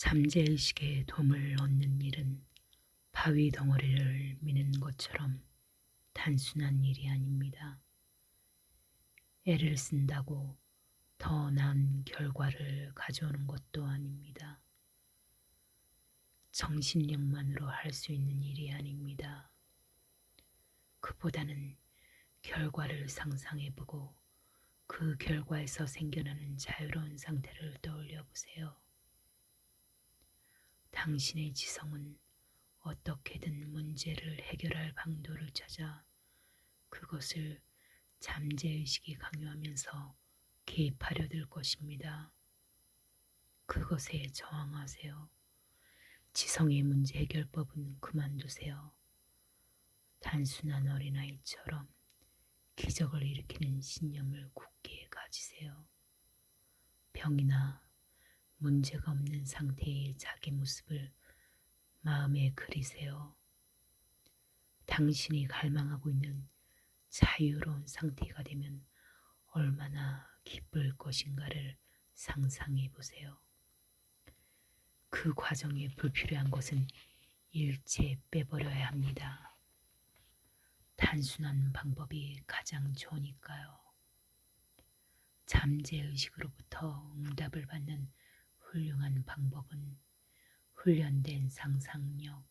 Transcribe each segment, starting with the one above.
잠재의식에 도움을 얻는 일은 바위 덩어리를 미는 것처럼 단순한 일이 아닙니다. 애를 쓴다고 더 나은 결과를 가져오는 것도 아닙니다. 정신력만으로 할 수 있는 일이 아닙니다. 그보다는 결과를 상상해보고 그 결과에서 생겨나는 자유로운 상태를 떠올려 보세요. 당신의 지성은 어떻게든 문제를 해결할 방도를 찾아 그것을 잠재의식이 강요하면서 개입하려 들 것입니다. 그것에 저항하세요. 지성의 문제 해결법은 그만두세요. 단순한 어린아이처럼 기적을 일으키는 신념을 굳게 가지세요. 병이나 문제가 없는 상태의 자기 모습을 마음에 그리세요. 당신이 갈망하고 있는 자유로운 상태가 되면 얼마나 기쁠 것인가를 상상해 보세요. 그 과정에 불필요한 것은 일체 빼버려야 합니다. 단순한 방법이 가장 좋으니까요. 잠재의식으로부터 응답을 받는 훌륭한 방법은 훈련된 상상력,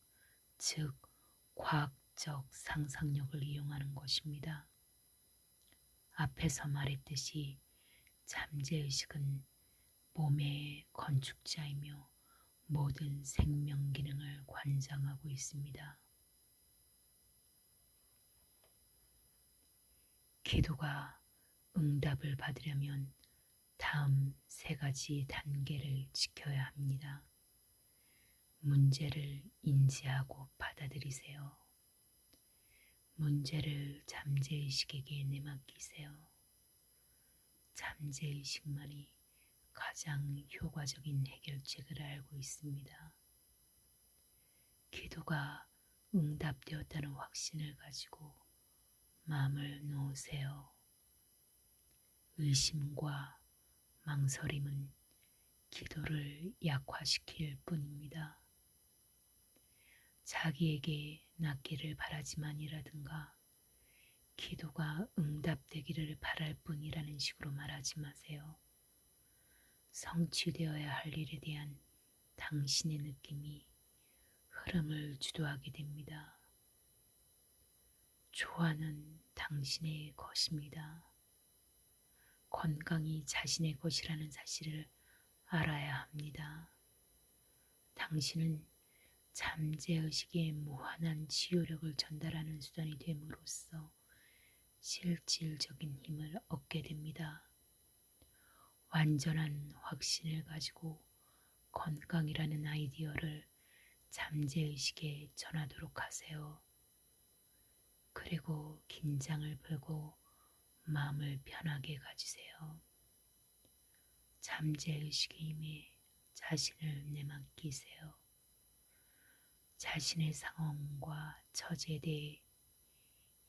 즉 과학적 상상력을 이용하는 것입니다. 앞에서 말했듯이 잠재의식은 몸의 건축자이며 모든 생명 기능을 관장하고 있습니다. 기도가 응답을 받으려면 다음 세 가지 단계를 지켜야 합니다. 문제를 인지하고 받아들이세요. 문제를 잠재의식에게 내맡기세요. 잠재의식만이 가장 효과적인 해결책을 알고 있습니다. 기도가 응답되었다는 확신을 가지고 마음을 놓으세요. 의심과 망설임은 기도를 약화시킬 뿐입니다. 자기에게 낫기를 바라지만이라든가 기도가 응답되기를 바랄 뿐이라는 식으로 말하지 마세요. 성취되어야 할 일에 대한 당신의 느낌이 흐름을 주도하게 됩니다. 조화는 당신의 것입니다. 건강이 자신의 것이라는 사실을 알아야 합니다. 당신은 잠재의식의 무한한 치유력을 전달하는 수단이 됨으로써 실질적인 힘을 얻게 됩니다. 완전한 확신을 가지고 건강이라는 아이디어를 잠재의식에 전하도록 하세요. 그리고 긴장을 풀고 마음을 편하게 가지세요. 잠재의식에 임해 자신을 내맡기세요. 자신의 상황과 처지에 대해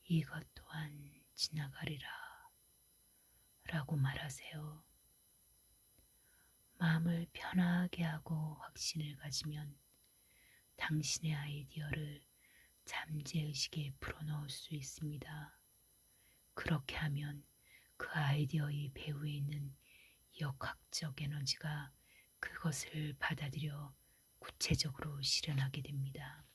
이것 또한 지나가리라 라고 말하세요. 마음을 편하게 하고 확신을 가지면 당신의 아이디어를 잠재의식에 풀어넣을 수 있습니다. 그렇게 하면 그 아이디어의 배후에 있는 역학적 에너지가 그것을 받아들여 구체적으로 실현하게 됩니다.